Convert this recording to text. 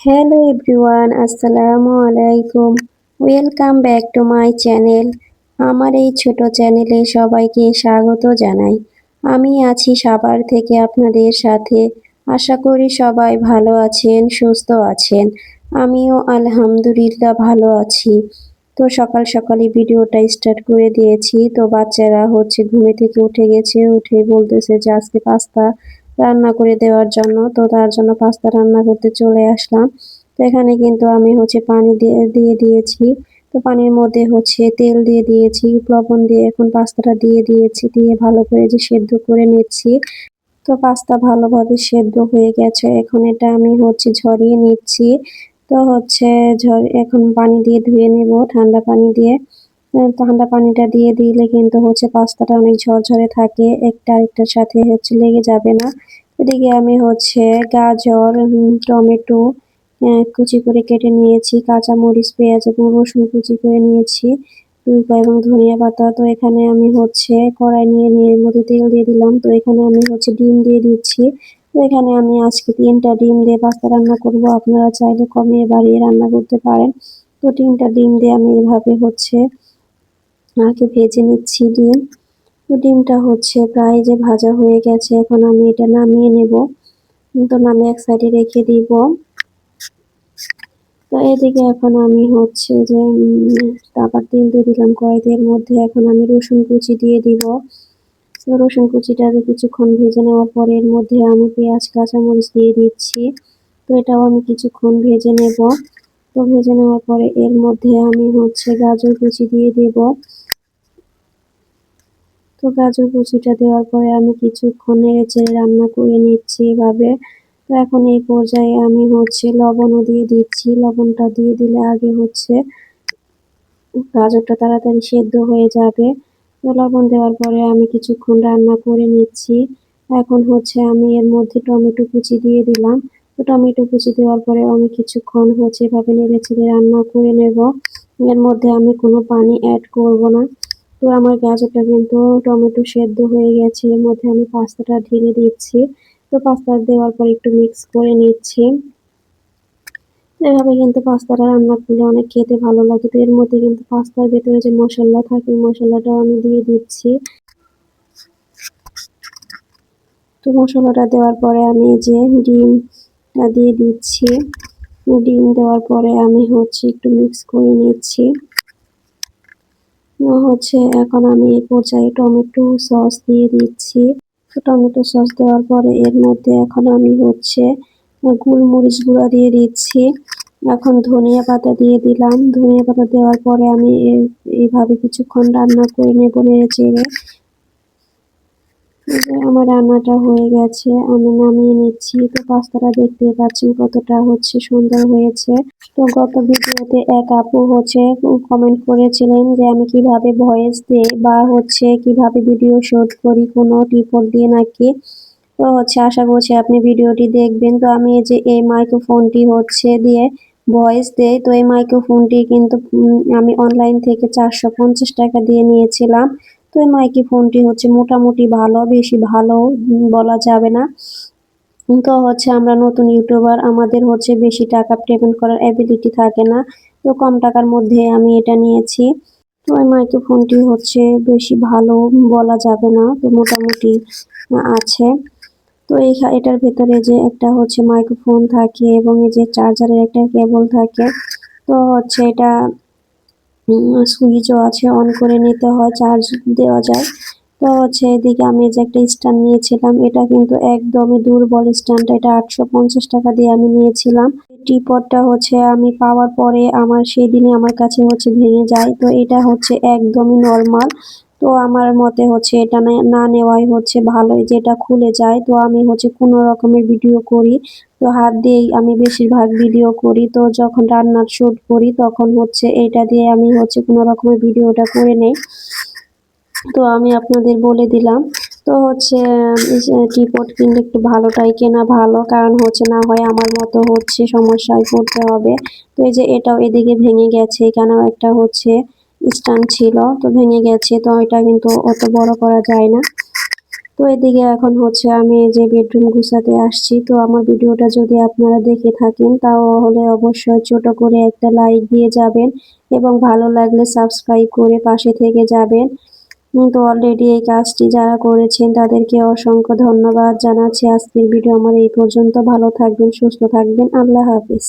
Hello everyone, আসসালামু আলাইকুম। Welcome back to my channel আমার এই ছোট চ্যানেলে সবাইকে স্বাগত জানাই। আমি আছি সাভার থেকে আপনাদের সাথে। আশা করি সবাই ভালো আছেন, সুস্থ আছেন। আমিও আলহামদুলিল্লাহ ভালো আছি। তো সকাল সকালে ভিডিওটা স্টার্ট করে দিয়েছি। তো বাচ্চারা হচ্ছে ঘুমে থেকে উঠে গেছে, উঠে বলতেছে যে আজকে পাস্তা রান্না করে দেওয়ার জন্য, তো তার জন্য পাস্তা রান্না করতে চলে আসলাম। তো এখানে কিন্তু আমি হচ্ছে পানি দিয়ে দিয়ে দিয়েছি। তো পানির মধ্যে হচ্ছে তেল দিয়ে দিয়েছি, লবণ দিয়ে এখন পাস্তাটা দিয়ে দিয়েছি, দিয়ে ভালো করে যে সেদ্ধ করে নিচ্ছি। তো পাস্তা ভালোভাবে সেদ্ধ হয়ে গেছে। এখন এটা আমি হচ্ছে ঝরিয়ে নিচ্ছি। তো হচ্ছে ঝর, এখন পানি দিয়ে ধুয়ে নেব, ঠান্ডা পানি দিয়ে। ঠান্ডা পানিটা দিয়ে দিলে কিন্তু হচ্ছে পাস্তাটা অনেক ঝরঝরে থাকে। একটা আরেকটার সাথে হচ্ছে লেগে যাবে না। এদিকে আমি হচ্ছে গাজর টমেটো কুচি করে কেটে নিয়েছি কাঁচা মরিচ পেঁয়াজ এবং রসুন কুচি করে নিয়েছি এবং ধনিয়া পাতা। তো এখানে আমি হচ্ছে কড়াই নিয়ে নিয়ে মধ্যে তেল দিয়ে দিলাম। তো এখানে আমি হচ্ছে ডিম দিয়ে দিচ্ছি। তো এখানে আমি আজকে তিনটা ডিম দিয়ে পাস্তা রান্না করব। আপনারা চাইলে কমিয়ে বাড়িয়ে রান্না করতে পারেন। তো তিনটা ডিম দিয়ে আমি এভাবে হচ্ছে আগে ভেজে নিচ্ছি ডিম। তো ডিমটা হচ্ছে প্রায় যে ভাজা হয়ে গেছে, এখন আমি এটা নামিয়ে নেব। তো নামিয়ে এক সাইডে রেখে দিব। তো এদিকে এখন আমি হচ্ছে যে তারপর তেল দিয়ে দিলাম কয়েদের মধ্যে। এখন আমি রসুন কুচি দিয়ে দিব। তো রসুন কুচিটা কিছুক্ষণ ভেজে নেওয়ার পরে এর মধ্যে আমি পেঁয়াজ, কাঁচামরিচ দিয়ে দিচ্ছি। তো এটাও আমি কিছুক্ষণ ভেজে নেব। তো ভেজে নেওয়ার পরে এর মধ্যে আমি হচ্ছে গাজর কুচি দিয়ে দেব। তো গাজর কুচিটা দেওয়ার পরে আমি কিছুক্ষণ নেড়ে রান্না করে নিচ্ছি এভাবে, তো এখন এই পর্যায়ে আমি হচ্ছে লবণও দিয়ে দিচ্ছি। লবণটা দিয়ে দিলে আগে হচ্ছে গাজরটা তাড়াতাড়ি সেদ্ধ হয়ে যাবে। তো লবণ দেওয়ার পরে আমি কিছুক্ষণ রান্না করে নিচ্ছি। এখন হচ্ছে আমি এর মধ্যে টমেটো কুচি দিয়ে দিলাম। তো টমেটো কুচি দেওয়ার পরে আমি কিছুক্ষণ হচ্ছে এভাবে নেড়ে ছেড়ে রান্না করে নেব। এর মধ্যে আমি কোনো পানি অ্যাড করব না। তো আমার গাজরটা কিন্তু টমেটো সেদ্ধ হয়ে গেছে। এর মধ্যে আমি পাস্তাটা ঢেলে দিচ্ছি। তো পাস্তা দেওয়ার পর একটু মিক্স করে নিচ্ছি। এভাবে কিন্তু পাস্তাটা রান্না করলে অনেক খেতে ভালো লাগে। তো এর মধ্যে কিন্তু পাস্তার ভেতরে যে মশলা থাকে, মশলাটাও আমি দিয়ে দিচ্ছি। তো মশলাটা দেওয়ার পরে আমি যে ডিমটা দিয়ে দিচ্ছি। ডিম দেওয়ার পরে আমি হচ্ছে একটু মিক্স করে নিচ্ছি। হচ্ছে এখন আমি এই পর্যায়ে টমেটো সস দিয়ে দিচ্ছি। টমেটো সস দেওয়ার পরে এর মধ্যে এখন আমি হচ্ছে গোলমরিচ গুঁড়া দিয়ে দিচ্ছি। এখন ধনিয়া পাতা দিয়ে দিলাম। ধনিয়া পাতা দেওয়ার পরে আমি এইভাবে কিছুক্ষণ রান্না করে নেব নেড়ে চেড়ে। আমার রান্নাটা হয়ে গেছে, আমি নামিয়ে নিচ্ছি। তো পাস্তাটা দেখতে পাচ্ছেন কতটা হচ্ছে সুন্দর হয়েছে। তো গত ভিডিওতে এক আপু হচ্ছে কমেন্ট করেছিলেন যে আমি কীভাবে ভয়েস দিই বা হচ্ছে কীভাবে ভিডিও শুট করি, কোনো টিপট দিয়ে নাকি। তো হচ্ছে আশা করছি আপনি ভিডিওটি দেখবেন। তো আমি এই যে এই মাইক্রোফোনটি হচ্ছে দিয়ে ভয়েস দেয় তো এই মাইক্রোফোনটি কিন্তু আমি অনলাইন থেকে চারশো পঞ্চাশ টাকা দিয়ে নিয়েছিলাম। তো এই মাইক্রোফোনটি হচ্ছে মোটামুটি ভালো, বেশি ভালো বলা যাবে না। তো হচ্ছে আমরা নতুন ইউটিউবার, আমাদের হচ্ছে বেশি টাকা পেমেন্ট করার অ্যাবিলিটি থাকে না, তো কম টাকার মধ্যে আমি এটা নিয়েছি। তো এই মাইক্রোফোনটি হচ্ছে বেশি ভালো বলা যাবে না, তো মোটামুটি আছে। তো এই এটার ভেতরে যে একটা হচ্ছে মাইক্রোফোন থাকে এবং এই যে চার্জারের একটা কেবল থাকে, তো হচ্ছে এটা সুইচও আছে অন করে নিতে হয় চার্জ দেওয়া যায়। তো হচ্ছে এদিকে আমি যে একটা স্ট্যান্ড নিয়েছিলাম, এটা কিন্তু একদমই দুর্বল স্ট্যান্ড এটা আটশো পঞ্চাশ টাকা দিয়ে আমি নিয়েছিলাম। টিপটটা হচ্ছে আমি পাওয়ার পরে আমার সেই দিনে আমার কাছে হচ্ছে ভেঙে যায়, তো এটা হচ্ছে একদমই নর্মাল তো আমার মতে হচ্ছে এটা না নেওয়াই হচ্ছে ভালোই, যেটা খুলে যায়। তো আমি হচ্ছে কোনো রকমের ভিডিও করি, তো হাত দিয়েই আমি বেশিরভাগ ভিডিও করি। তো যখন রান্নার শ্যুট করি, তখন হচ্ছে এটা দিয়ে আমি হচ্ছে কোনো রকমের ভিডিওটা করে নেই। তো আমি আপনাদের বলে দিলাম। তো হচ্ছে টিপট কিনলে একটু ভালোটাই কেনা ভালো, কারণ হচ্ছে না হয় আমার মতো হচ্ছে সমস্যায় পড়তে হবে। তো এই যে এটাও এদিকে ভেঙে গেছে, এখানেও একটা হচ্ছে স্ট্যান্ড ছিল, তো ভেঙে গেছে, তো এটা কিন্তু অত বড় করা যায় না। তো এদিকে এখন হচ্ছে আমি যে বেডরুম গুছাতে আসছি, তো আমার ভিডিওটা যদি আপনারা দেখে থাকেন, তাহলে অবশ্যই ছোট করে একটা লাইক দিয়ে যাবেন এবং ভালো লাগলে সাবস্ক্রাইব করে পাশে থেকে যাবেন। তো অলরেডি এই কাজটি যারা করেছেন, তাদেরকে অসংখ্য ধন্যবাদ জানাচ্ছি। আজকের ভিডিও আমার এই পর্যন্ত। ভালো থাকবেন, সুস্থ থাকবেন। আল্লাহ হাফিজ।